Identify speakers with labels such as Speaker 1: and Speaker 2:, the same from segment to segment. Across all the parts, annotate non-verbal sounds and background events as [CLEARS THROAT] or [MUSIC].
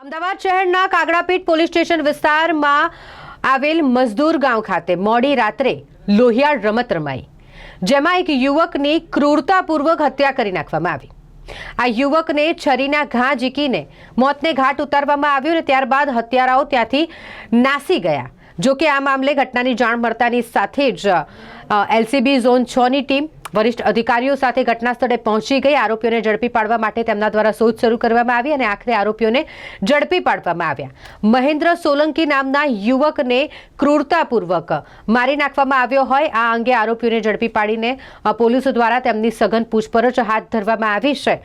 Speaker 1: અમદાવાદ શહેરના Kagdapith police station વિસ્તારમાં આવેલ મજદૂર ગામ ખાતે મોડી રાત્રે લોહિયાળ રમત રમાઈ. જેમાં એક યુવકની ક્રૂરતાપૂર્વક હત્યા કરી નાખવામાં આવી. આ યુવકને છરીના ઘા ઝીકીને મોતને ઘાટ ઉતારવામાં આવ્યો અને ત્યારબાદ હત્યારાઓ ત્યાંથી નાસી ગયા. જો કે આ મામલે ઘટનાની જાણ મળતાની સાથે જ એલસીબી ઝોન છની ટીમ વરિષ્ઠ અધિકારીઓ સાથે ઘટના સ્થળે પહોંચી ગઈ. આરોપીઓને ઝડપી પાડવા માટે તેમના દ્વારા શોધ શરૂ કરવામાં આવી અને આખરે આરોપીઓને ઝડપી પાડવામાં આવ્યા. મહેન્દ્ર સોલંકી નામના યુવકને ક્રૂરતાપૂર્વક મારી નાખવામાં આવ્યો હોય. આ અંગે આરોપીઓને ઝડપી પાડીને પોલીસો દ્વારા તેમની સઘન પૂછપરછ હાથ ધરવામાં આવી છે.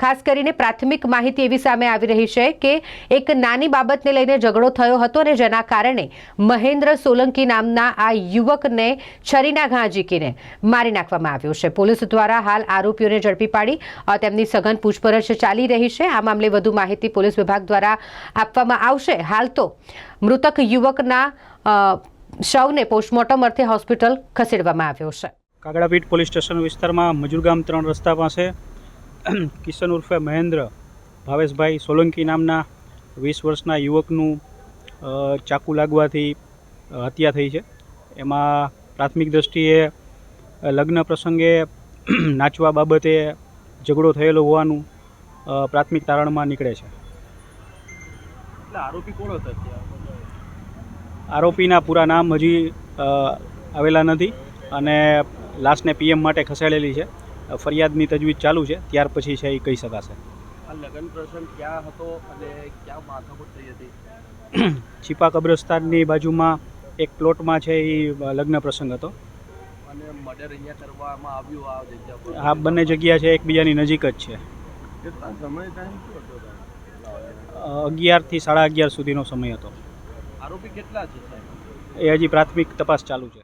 Speaker 1: ખાસ કરીને પ્રાથમિક માહિતી એવી સામે આવી રહી છે કે એક નાની બાબતને લઈને ઝઘડો થયો હતો અને જેના કારણે મહેન્દ્ર સોલંકી નામના આ યુવકને છરીના ઘા ઝીકીને મારી નાખવામાં આવ્યો છે. પોલીસ દ્વારા હાલ આરોપીઓને ઝડપી પાડી તેમની સઘન પૂછપરછ ચાલી રહી છે. આ મામલે વધુ માહિતી પોલીસ વિભાગ દ્વારા આપવામાં આવશે. હાલ તો મૃતક યુવકના શવને પોસ્ટમોર્ટમ અર્થે હોસ્પિટલ ખસેડવામાં આવ્યો છે.
Speaker 2: કાગડાપીઠ પોલીસ સ્ટેશન વિસ્તારમાં મજૂરગામ ત્રણ રસ્તા પાસે કિશન ઉર્ફે મહેન્દ્ર ભાવેશભાઈ સોલંકી નામના વીસ વર્ષના યુવકનું ચાકુ લાગવાથી હત્યા થઈ છે. એમાં પ્રાથમિક દ્રષ્ટિએ અ, લગ્ન પ્રસંગે [CLEARS THROAT] નાચવા બાબતે ઝઘડો થયેલો હોવાનું પ્રાથમિક તારણમાં નીકળે છે.
Speaker 3: આરોપી કોણ હતો
Speaker 2: આરોપીના પૂરા નામ હજી આવેલા નથી અને લાશને પીએમ માટે ખસેડેલી છે. ફરિયાદની તજવીજ ચાલુ છે. ત્યાર પછી છે એ કહી શકાશે.
Speaker 3: લગ્ન પ્રસંગ ક્યાં હતો અને ક્યાં માથાકૂટ થઈ હતી? [CLEARS THROAT]
Speaker 2: છીપા કબ્રસ્તાનની બાજુમાં એક પ્લોટમાં છે એ લગ્ન પ્રસંગ હતો.
Speaker 3: અને મર્ડર અહીંયા કરવામાં આવ્યું આ જગ્યા પર.
Speaker 2: આ બંને જગ્યા છે એકબીજાની નજીક જ છે.
Speaker 3: કેટલા સમય ટાઈમ શું હતો
Speaker 2: અગિયારથી સાડા અગિયાર સુધીનો સમય હતો.
Speaker 3: આરોપી કેટલા છે સાહેબ?
Speaker 2: એ હજી પ્રાથમિક તપાસ ચાલુ છે.